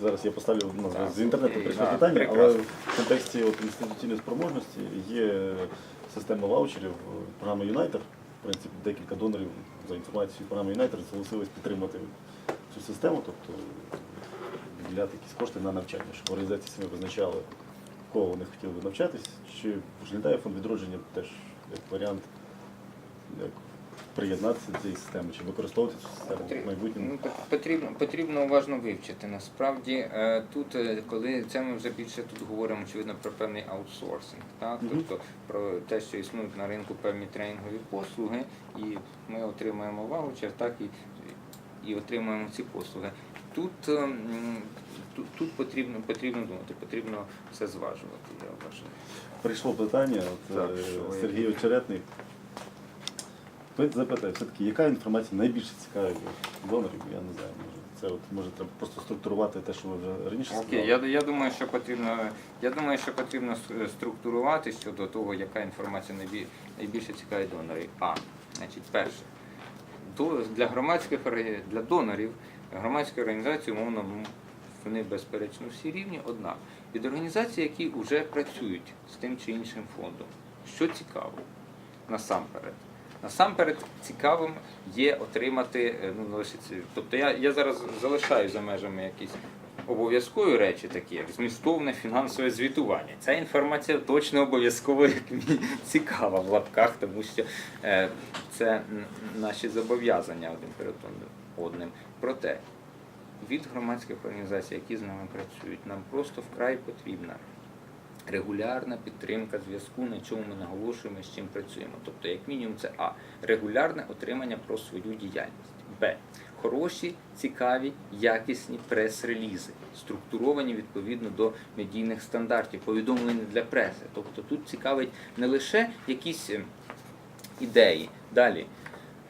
зараз я поставлю ну, Так, з інтернету прийшло питання, але в контексті от, інституційної спроможності є система ваучерів, програма Юнайтер. В принципі, декілька донорів за інформацією програми Юнайтер зголосились підтримати цю систему, тобто виділяти якісь кошти на навчання, щоб організації самі визначали, в кого вони хотіли навчатись, чи розглядає фонд відродження теж як варіант, як приєднатися до цієї системи, чи використовувати цю систему в майбутньому. ну, потрібно, потрібно уважно вивчити. Насправді е, тут, е, коли це ми вже більше тут говоримо, очевидно, про певний аутсорсинг, так? Мгм. тобто про те, що існують на ринку певні тренінгові послуги, і ми отримуємо ваучер, так і, і отримуємо ці послуги. Тут, е, тут, тут потрібно, потрібно думати, потрібно все зважувати, я вважаю. Прийшло питання, от, Так, Сергій Очеретний. Ви запитає, все-таки, яка інформація найбільше цікавить донорів? Я не знаю, може, це от, може треба просто структурувати те, що ви вже раніше Окей, сказали. я, я думаю, що потрібно. Я думаю, що потрібно структурувати щодо того, яка інформація найбільше цікавить донорів. А, значить, перше, для громадських для донорів громадські організації, умовно, вони безперечно всі рівні, однак від організацій, які вже працюють з тим чи іншим фондом. Що цікаво, насамперед. Насамперед цікавим є отримати, е, ну, лише тобто я, я зараз залишаю за межами якісь обов'язкові речі, такі як змістовне фінансове звітування. Ця інформація точно обов'язково як мені цікава в лапках, тому що е, це наші зобов'язання один перед одним. Проте від громадських організацій, які з нами працюють, нам просто вкрай потрібна регулярна підтримка зв'язку, на чому ми наголошуємо, з чим працюємо. Тобто, як мінімум, це А. Регулярне отримання про свою діяльність. Б. Хороші, цікаві, якісні прес-релізи, структуровані відповідно до медійних стандартів, повідомлення для преси. Тобто тут цікавить не лише якісь е, ідеї. Далі.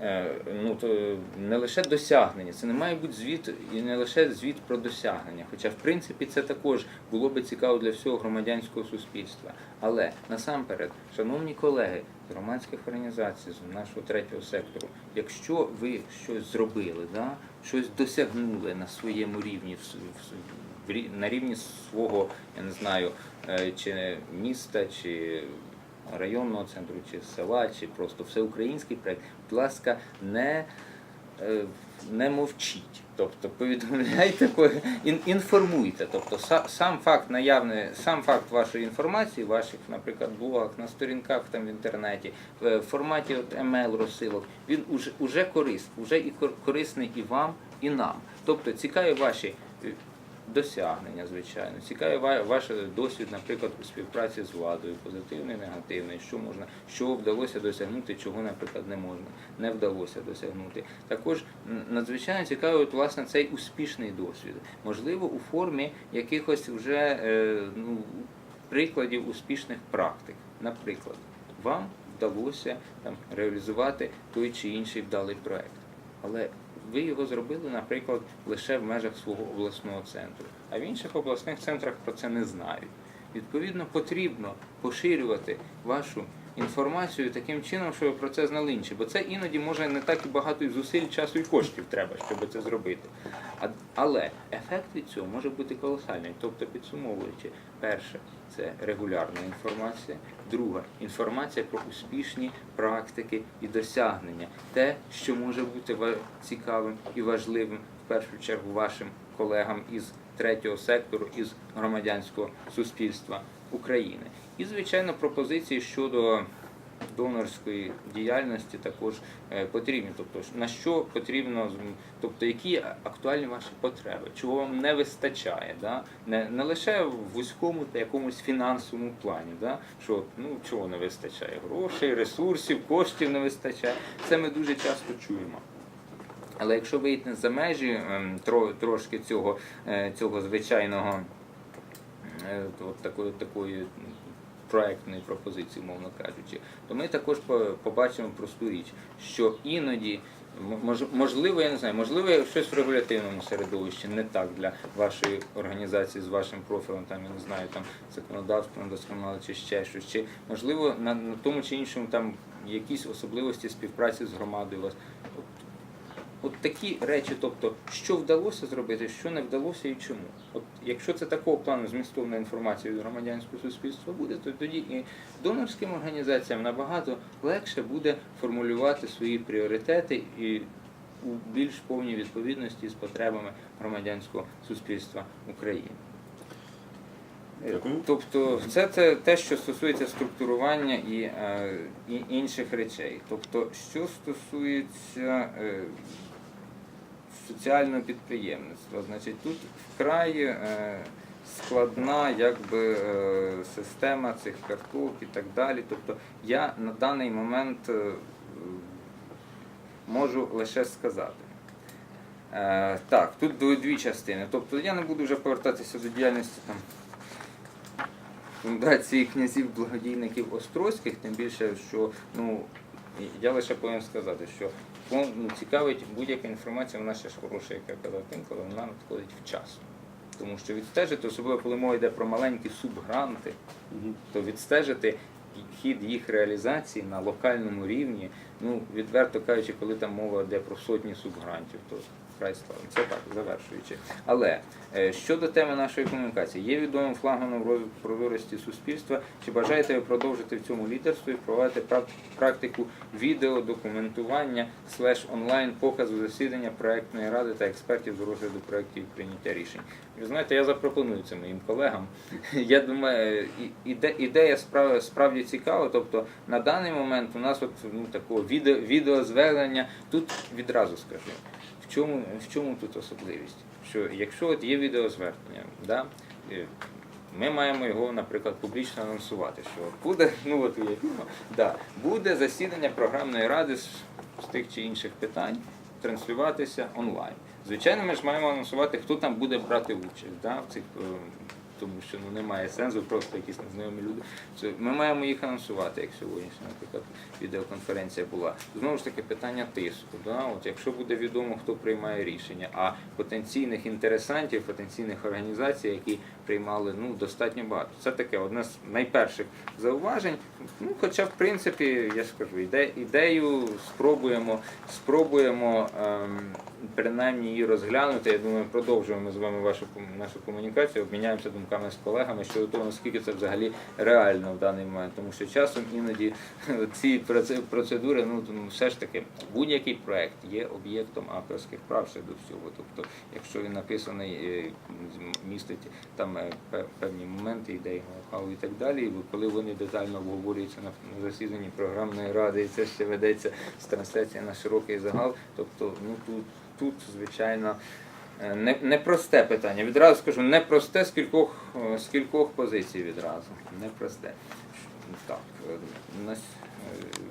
Е, Ну, то не лише досягнення, це не має бути звіт і не лише звіт про досягнення. Хоча, в принципі, це також було би цікаво для всього громадянського суспільства. Але насамперед, шановні колеги з громадських організацій, з нашого третього сектору, якщо ви щось зробили, да, щось досягнули на своєму рівні, на рівні свого, я не знаю, е, чи міста, чи районного центру, чи села, чи просто всеукраїнський проект, будь ласка, не, е, не мовчіть. Тобто повідомляйте, інформуйте. Тобто сам факт наявне, сам факт вашої інформації, ваших, наприклад, блогах, на сторінках там в інтернеті, в форматі от емейл розсилок, він уже, уже корисний, вже і корисний і вам, і нам. Тобто цікаві ваші досягнення, звичайно. Цікавий ваш досвід, наприклад, у співпраці з владою, позитивний, негативний, що можна, що вдалося досягнути, чого, наприклад, не можна, не вдалося досягнути. Також надзвичайно цікавий, власне, цей успішний досвід. Можливо, у формі якихось вже е, ну, прикладів успішних практик. Наприклад, вам вдалося там реалізувати той чи інший вдалий проект. Але ви його зробили, наприклад, лише в межах свого обласного центру, а в інших обласних центрах про це не знають. Відповідно, потрібно поширювати вашу інформацію таким чином, щоб про це знали інші. Бо це іноді може не так і багато зусиль, часу і коштів треба, щоб це зробити. А, але ефект від цього може бути колосальний. Тобто, підсумовуючи, перше це регулярна інформація, друга інформація про успішні практики і досягнення, те, що може бути цікавим і важливим в першу чергу вашим колегам із третього сектору, із громадянського суспільства України. І, звичайно, пропозиції щодо донорської діяльності також е, потрібні. Тобто, на що потрібно, тобто, які актуальні ваші потреби, чого вам не вистачає, да? не, не лише в вузькому та якомусь фінансовому плані, да? що ну, чого не вистачає, грошей, ресурсів, коштів не вистачає. Це ми дуже часто чуємо. Але якщо вийти за межі ем, трошки цього, е, цього звичайного от такої, такої проектної пропозиції, мовно кажучи, то ми також побачимо просту річ, що іноді можливо, я не знаю, можливо, щось в регулятивному середовищі не так для вашої організації з вашим профілем, там я не знаю, там законодавство недосконало чи ще щось, чи можливо на, на тому чи іншому там якісь особливості співпраці з громадою вас. От От такі речі, тобто, що вдалося зробити, що не вдалося і чому. От якщо це такого плану змістовна інформація від громадянського суспільства буде, то тоді і донорським організаціям набагато легше буде формулювати свої пріоритети і у більш повній відповідності з потребами громадянського суспільства України. Дякую. Тобто, це, те, що стосується структурування і, е, і інших речей. Тобто, що стосується е, соціального підприємництва, значить тут вкрай е, складна якби, е, система цих карток і так далі. Тобто, я на даний момент е, можу лише сказати. Так, тут дві частини. Тобто я не буду вже повертатися до діяльності там фундації князів благодійників Острозьких, тим більше, що ну я лише повинен сказати, що ну, цікавить будь-яка інформація, вона ще ж хороша, як я казав тим, коли вона надходить вчасно. Тому що відстежити, особливо коли мова йде про маленькі субгранти, то відстежити хід їх реалізації на локальному рівні, ну відверто кажучи, коли там мова йде про сотні субгрантів, то край складно. Це так, завершуючи. Але е, щодо теми нашої комунікації, є відомим флагманом розвитку прозорості суспільства. Чи бажаєте ви продовжити в цьому лідерстві і впровадити прак- практику відеодокументування слеш онлайн показу засідання проектної ради та експертів з розгляду проєктів і прийняття рішень? Ви знаєте, я запропоную це моїм колегам. Я думаю, іде- ідея справді цікава. Тобто на даний момент у нас от ну такого відео, відеозвернення тут відразу скажу. Чому, в чому тут особливість? Що якщо от є відеозвернення, да, е, ми маємо його, наприклад, публічно анонсувати, що буде, ну от є, да, буде засідання програмної ради з, з тих чи інших питань транслюватися онлайн. Звичайно, ми ж маємо анонсувати, хто там буде брати участь да, в цих. Тому що ну, немає сенсу, просто якісь незнайомі люди. Це ми маємо їх анонсувати, як сьогоднішня, наприклад, відеоконференція була. Знову ж таки, питання тиску. Да? От якщо буде відомо, хто приймає рішення, а потенційних інтересантів, потенційних організацій, які приймали ну, достатньо багато. Це таке одне з найперших зауважень. Ну, хоча, в принципі, я скажу, іде, ідею спробуємо, спробуємо ем, принаймні її розглянути. Я думаю, продовжуємо з вами вашу нашу комунікацію, обміняємося думками з колегами щодо того, наскільки це взагалі реально в даний момент. Тому що часом іноді ці проце- процедури, ну тому все ж таки, будь-який проект є об'єктом авторських прав ще до всього. Тобто, якщо він написаний, е, містить там е, певні моменти, ідеї, ноу-хау і так далі, коли вони детально обговорюються на засіданні програмної ради, і це ще ведеться з трансляції на широкий загал. Тобто, ну тут, тут звичайно. е, Не, непросте питання. Відразу скажу, непросте з кількох, е, з кількох позицій відразу. Непросте. Так, е, нас,